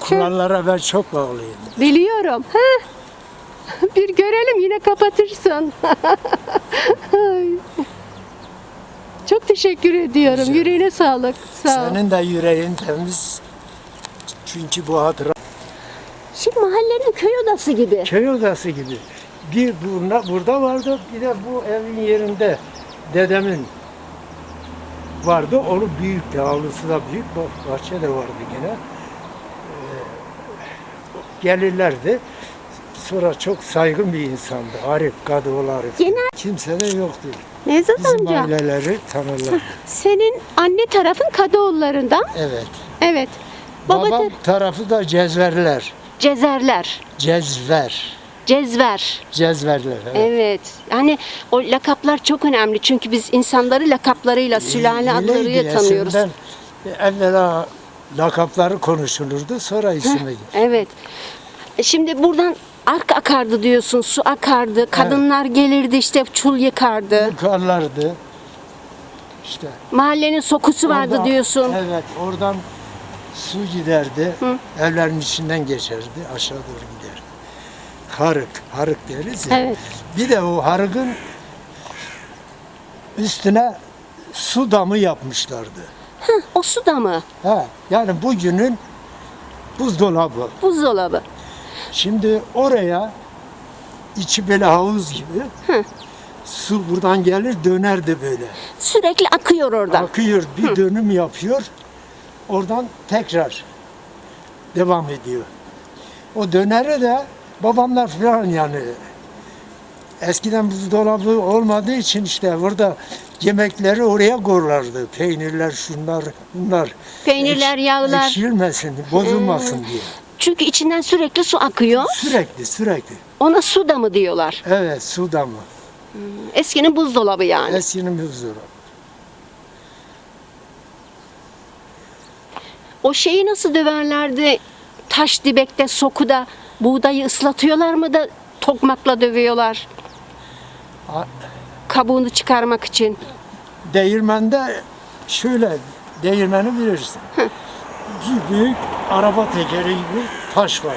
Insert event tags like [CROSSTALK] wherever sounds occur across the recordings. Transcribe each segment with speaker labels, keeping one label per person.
Speaker 1: Kurallara ben çok bağlıyım.
Speaker 2: Biliyorum. Ha? Bir görelim yine kapatırsın. [LAUGHS] Çok teşekkür ediyorum.
Speaker 1: Rica
Speaker 2: Yüreğine sağlık. Sağ ol.
Speaker 1: Senin de yüreğin temiz. Çünkü bu hatıra
Speaker 2: Şimdi mahallenin köy odası gibi.
Speaker 1: köy odası gibi. Bir burada, burada vardı, bir de bu evin yerinde dedemin vardı. Onu büyük de, avlusu da büyük, bah- bahçe de vardı gene. Gelirlerdi. Sonra çok saygın bir insandı. Arif, Kadıoğlu Arif.
Speaker 2: Genel-
Speaker 1: Kimse de yoktu.
Speaker 2: Nevzat
Speaker 1: Bizim
Speaker 2: amca,
Speaker 1: aileleri tanırlar.
Speaker 2: senin anne tarafın Kadıoğullarından.
Speaker 1: Evet.
Speaker 2: Evet. Baba
Speaker 1: Babam
Speaker 2: tar-
Speaker 1: tarafı da Cezverler.
Speaker 2: Cezerler,
Speaker 1: Cezver.
Speaker 2: Cezver.
Speaker 1: Cezverler. Evet.
Speaker 2: Evet. Yani o lakaplar çok önemli. Çünkü biz insanları lakaplarıyla, sülale adlarıyla tanıyoruz.
Speaker 1: eskiden. Evvela lakapları konuşulurdu, sonra ismi.
Speaker 2: Evet. E Şimdi buradan ark akardı diyorsun, su akardı, kadınlar gelirdi işte çul yıkardı.
Speaker 1: Yukarılardı. İşte.
Speaker 2: Mahallenin sokusu vardı
Speaker 1: orada-
Speaker 2: diyorsun.
Speaker 1: Evet, oradan su giderdi. Evlerin içinden geçerdi, aşağı doğru giderdi. Harık, harık deriz ya.
Speaker 2: Evet.
Speaker 1: Bir de o harıkın üstüne su damı yapmışlardı.
Speaker 2: O su da mı?
Speaker 1: Ha, yani bugünün buzdolabı.
Speaker 2: Buzdolabı.
Speaker 1: Şimdi oraya içi böyle havuz gibi su buradan gelir dönerdi böyle.
Speaker 2: Sürekli akıyor oradan.
Speaker 1: Akıyor bir dönüm yapıyor. Oradan tekrar devam ediyor. O döneri de babamlar falan yani eskiden buzdolabı olmadığı için işte burada yemekleri oraya koyarlardı. Peynirler, şunlar, bunlar.
Speaker 2: Peynirler,
Speaker 1: Ek-
Speaker 2: yağlar.
Speaker 1: Ekşilmesin, bozulmasın diye.
Speaker 2: Çünkü içinden sürekli su akıyor.
Speaker 1: Sürekli, sürekli.
Speaker 2: Ona su da mı diyorlar?
Speaker 1: Evet, su damı.
Speaker 2: Eskinin buzdolabı yani.
Speaker 1: Eskinin buzdolabı.
Speaker 2: O şeyi nasıl döverlerdi? Taş dibekte, sokuda buğdayı ıslatıyorlar mı da tokmakla dövüyorlar? Kabuğunu çıkarmak için.
Speaker 1: Değirmende şöyle, değirmeni bilirsin. Bir büyük araba tekeri gibi taş var.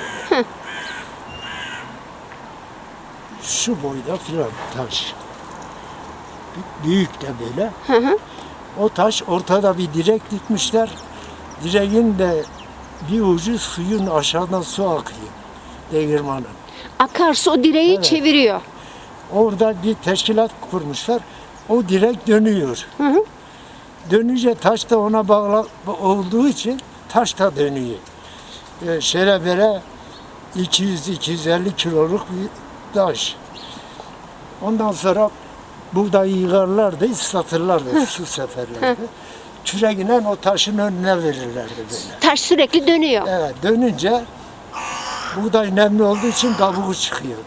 Speaker 1: Şu boyda filan taş. Büyük de böyle. O taş ortada bir direk dikmişler. Direğin de bir ucu suyun aşağıdan su akıyor. Değirmanın.
Speaker 2: Akarsu o direği
Speaker 1: Evet.
Speaker 2: çeviriyor.
Speaker 1: Orada bir teşkilat kurmuşlar. O direk dönüyor. Dönünce taş da ona bağlı olduğu için taş da dönüyor. Ee, böyle 200-250 kiloluk bir taş. Ondan sonra buğdayı yığarlardı, ıslatırlardı su seferlerdi. Küreğine o taşın önüne verirlerdi böyle.
Speaker 2: Taş sürekli dönüyor.
Speaker 1: Evet, dönünce buğday nemli olduğu için kabuğu çıkıyordu.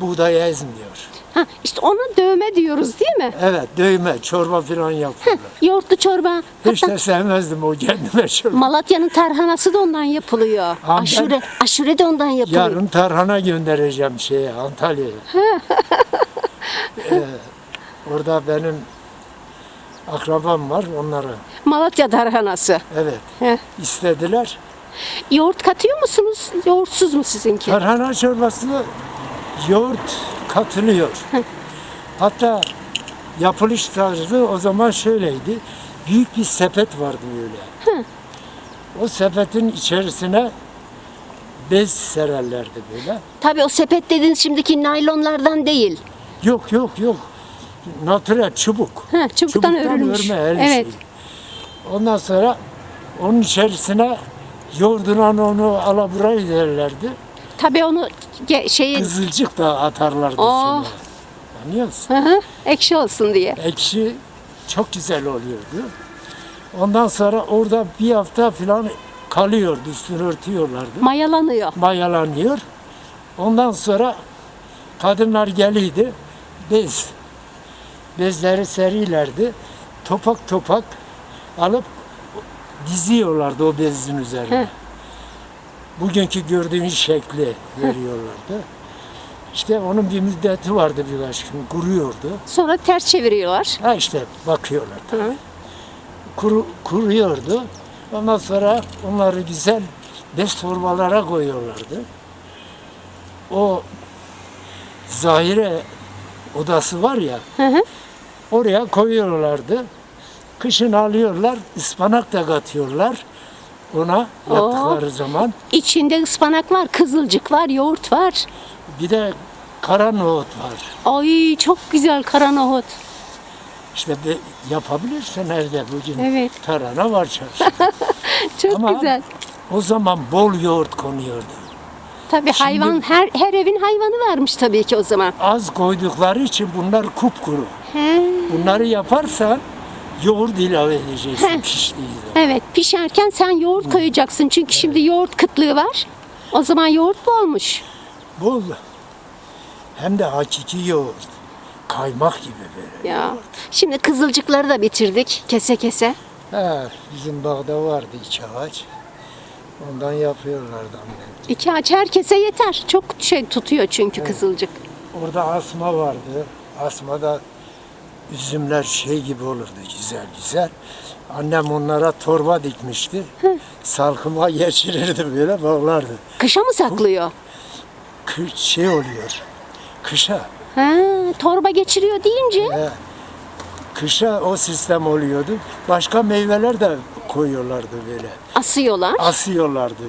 Speaker 1: Buğdayı ezmiyor.
Speaker 2: Ha, işte ona dövme diyoruz değil mi?
Speaker 1: Evet, dövme, çorba falan yapıyorlar.
Speaker 2: Yoğurtlu çorba.
Speaker 1: Hiç
Speaker 2: Hatta
Speaker 1: de sevmezdim o kendime çorba.
Speaker 2: Malatya'nın tarhanası da ondan yapılıyor.
Speaker 1: Ben-
Speaker 2: Aşure, aşure de ondan yapılıyor.
Speaker 1: Yarın tarhana göndereceğim şeye, Antalya'ya. [LAUGHS] Ee, orada benim akrabam var, onlara.
Speaker 2: Malatya tarhanası.
Speaker 1: Evet,
Speaker 2: Heh.
Speaker 1: istediler.
Speaker 2: Yoğurt katıyor musunuz? Yoğurtsuz mu sizinki?
Speaker 1: Tarhana çorbasına yoğurt katılıyor. [LAUGHS] Hatta yapılış tarzı o zaman şöyleydi. Büyük bir sepet vardı böyle. O sepetin içerisine bez sererlerdi böyle.
Speaker 2: Tabii o sepet dediğiniz şimdiki naylonlardan değil.
Speaker 1: Yok yok yok. Natürel çubuk.
Speaker 2: Ha, çubuktan örülmüş.
Speaker 1: örme el
Speaker 2: Evet.
Speaker 1: şeyi. Ondan sonra onun içerisine yoğurdulan onu alaburayı derlerdi.
Speaker 2: Tabii onu ge- şeyi
Speaker 1: Kızılcık da atarlardı
Speaker 2: Oh.
Speaker 1: içine. Anlıyor musun?
Speaker 2: Hı hı, ekşi olsun diye.
Speaker 1: Ekşi çok güzel oluyordu. Ondan sonra orada bir hafta falan kalıyordu, üstünü örtüyorlardı.
Speaker 2: Mayalanıyor.
Speaker 1: Mayalanıyor. Ondan sonra kadınlar geliydi, bez. Bezleri serilerdi. Topak topak alıp diziyorlardı o bezin üzerine. Bugünkü gördüğün şekli veriyorlardı. İşte onun bir müddeti vardı birkaç gün, kuruyordu.
Speaker 2: Sonra ters çeviriyorlar.
Speaker 1: Ha işte bakıyorlar. Kuru, kuruyordu. Ondan sonra onları güzel bez torbalara koyuyorlardı. O zahire odası var ya,
Speaker 2: Hı hı.
Speaker 1: oraya koyuyorlardı. Kışın alıyorlar, ıspanak da katıyorlar ona yaptıkları zaman.
Speaker 2: İçinde ıspanak var, kızılcık var, yoğurt var.
Speaker 1: Bir de kara nohut var.
Speaker 2: Ay çok güzel kara nohut.
Speaker 1: İşte be- yapabilirsen evde bugün
Speaker 2: Evet.
Speaker 1: tarhana var çarşıda. [LAUGHS]
Speaker 2: Çok
Speaker 1: Ama-
Speaker 2: güzel.
Speaker 1: o zaman bol yoğurt konuyordu.
Speaker 2: Tabii
Speaker 1: Şimdi-
Speaker 2: hayvan her her evin hayvanı varmış tabii ki o zaman.
Speaker 1: Az koydukları için bunlar kupkuru.
Speaker 2: He.
Speaker 1: Bunları yaparsan yoğurt ilave edeceksin piştiği zaman.
Speaker 2: Evet pişerken sen yoğurt koyacaksın çünkü şimdi yoğurt kıtlığı var. O zaman yoğurt mu olmuş?
Speaker 1: Bol. Hem de hakiki yoğurt. Kaymak gibi böyle.
Speaker 2: Ya. Şimdi kızılcıkları da bitirdik kese kese.
Speaker 1: He, bizim bağda vardı iki ağaç. Ondan yapıyorlardı annem.
Speaker 2: İki ağaç herkese yeter. Çok şey tutuyor çünkü kızılcık.
Speaker 1: Orada asma vardı. Asmada üzümler şey gibi olurdu güzel güzel. Annem onlara torba dikmişti. Salkıma geçirirdi böyle bağlardı.
Speaker 2: Kışa mı saklıyor?
Speaker 1: Kı- şey oluyor. Kışa.
Speaker 2: Ha, torba geçiriyor deyince
Speaker 1: He. Kışa o sistem oluyordu. Başka meyveler de koyuyorlardı böyle.
Speaker 2: asıyorlar.
Speaker 1: Asıyorlardı.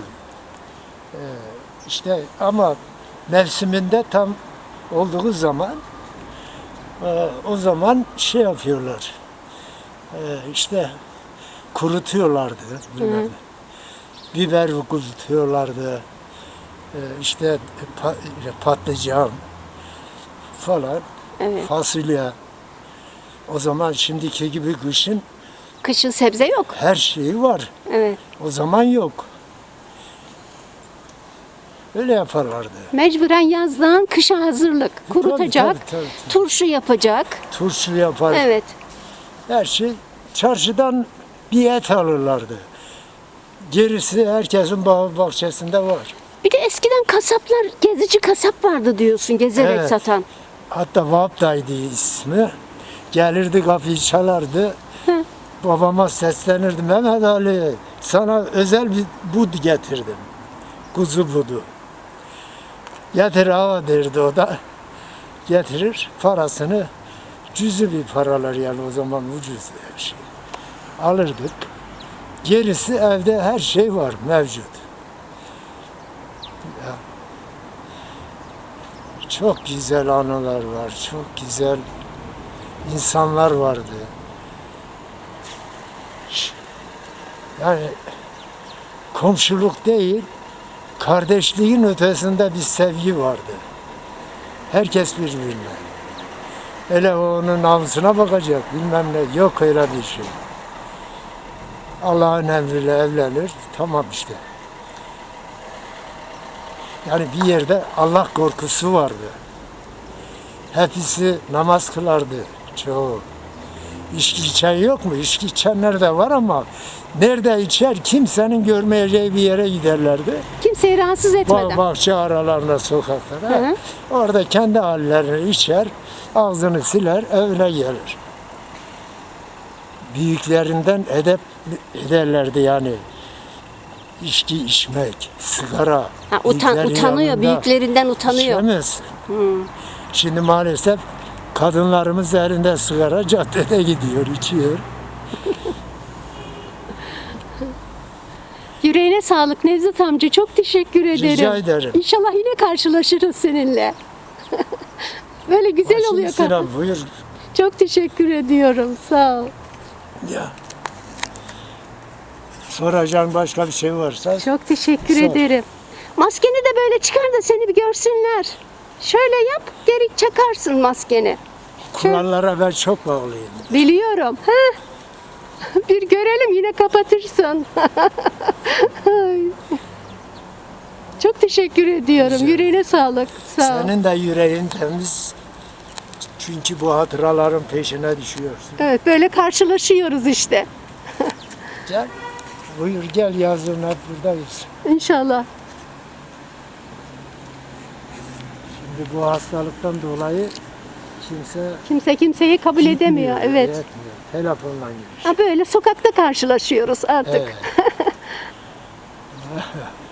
Speaker 1: Ee, işte ama mevsiminde tam olduğu zaman o zaman şey yapıyorlar. E, işte kurutuyorlardı. bilmem. Biber kurutuyorlardı. E, işte pa- patlıcan falan.
Speaker 2: Evet.
Speaker 1: Fasulye. O zaman şimdiki gibi kışın
Speaker 2: Kışın sebze yok.
Speaker 1: her şeyi var.
Speaker 2: Evet.
Speaker 1: O zaman yok. Öyle yaparlardı.
Speaker 2: Mecburen yazdan kışa hazırlık. Kurutacak.
Speaker 1: tabii, tabii, tabii.
Speaker 2: Turşu yapacak.
Speaker 1: Turşu yapar.
Speaker 2: Evet.
Speaker 1: Her şey. Çarşıdan bir et alırlardı. Gerisi herkesin bahçesinde var.
Speaker 2: Bir de eskiden kasaplar, gezici kasap vardı diyorsun, gezerek
Speaker 1: Evet.
Speaker 2: satan.
Speaker 1: Hatta Vahap'taydı ismi. Gelirdi kapıyı çalardı. Babama seslenirdi. Mehmet Ali sana özel bir bud getirdim. Kuzu budu. Getir hava derdi o da. Getirir parasını cüzü bir paralar yani o zaman ucuz her şey. Alırdık. Gerisi evde her şey var mevcut. Ya. Çok güzel anılar var. Çok güzel insanlar vardı. Yani komşuluk değil, kardeşliğin ötesinde bir sevgi vardı. Herkes birbirine. Hele onun namusuna bakacak bilmem ne yok öyle bir şey. Allah'ın emriyle evlenir tamam işte. Yani bir yerde Allah korkusu vardı. Hepsi namaz kılardı çoğu. İçki içen yok mu? İçki içenler de var ama nerede içer kimsenin görmeyeceği bir yere giderlerdi.
Speaker 2: Kimseyi rahatsız etmeden.
Speaker 1: bahçe aralarında sokaklara.
Speaker 2: Hı hı.
Speaker 1: Orada kendi hallerini içer, ağzını siler, evine gelir. Büyüklerinden edep ederlerdi yani. İçki içmek, sigara.
Speaker 2: Ha, utan, utanıyor, büyüklerinden utanıyor.
Speaker 1: içemez. Şimdi maalesef kadınlarımız elinde sigara caddede gidiyor, içiyor.
Speaker 2: Yüreğine sağlık Nevzat amca. Çok teşekkür ederim.
Speaker 1: Rica ederim.
Speaker 2: İnşallah yine karşılaşırız seninle. [LAUGHS] Böyle güzel
Speaker 1: Başım
Speaker 2: oluyor. kafa.
Speaker 1: buyur.
Speaker 2: Çok teşekkür ediyorum. Sağ ol.
Speaker 1: Ya. Soracağın başka bir şey varsa
Speaker 2: Çok teşekkür
Speaker 1: ol.
Speaker 2: ederim. Maskeni de böyle çıkar da seni bir görsünler. Şöyle yap, geri çakarsın maskeni.
Speaker 1: kurallara ben çok bağlıyım.
Speaker 2: Biliyorum. Heh. Bir görelim yine kapatırsın. Çok teşekkür ediyorum.
Speaker 1: Rica
Speaker 2: Yüreğine sağlık. Sağ ol.
Speaker 1: Senin de yüreğin temiz. Çünkü bu hatıraların peşine düşüyorsun.
Speaker 2: Evet böyle karşılaşıyoruz işte.
Speaker 1: Gel. Buyur gel yazın hep buradayız.
Speaker 2: İnşallah.
Speaker 1: Şimdi bu hastalıktan dolayı kimse
Speaker 2: Kimse kimseyi kabul
Speaker 1: gitmiyor,
Speaker 2: edemiyor. Evet.
Speaker 1: etmiyor. Telefonla görüş.
Speaker 2: Ha böyle sokakta karşılaşıyoruz artık.
Speaker 1: Evet. [LAUGHS]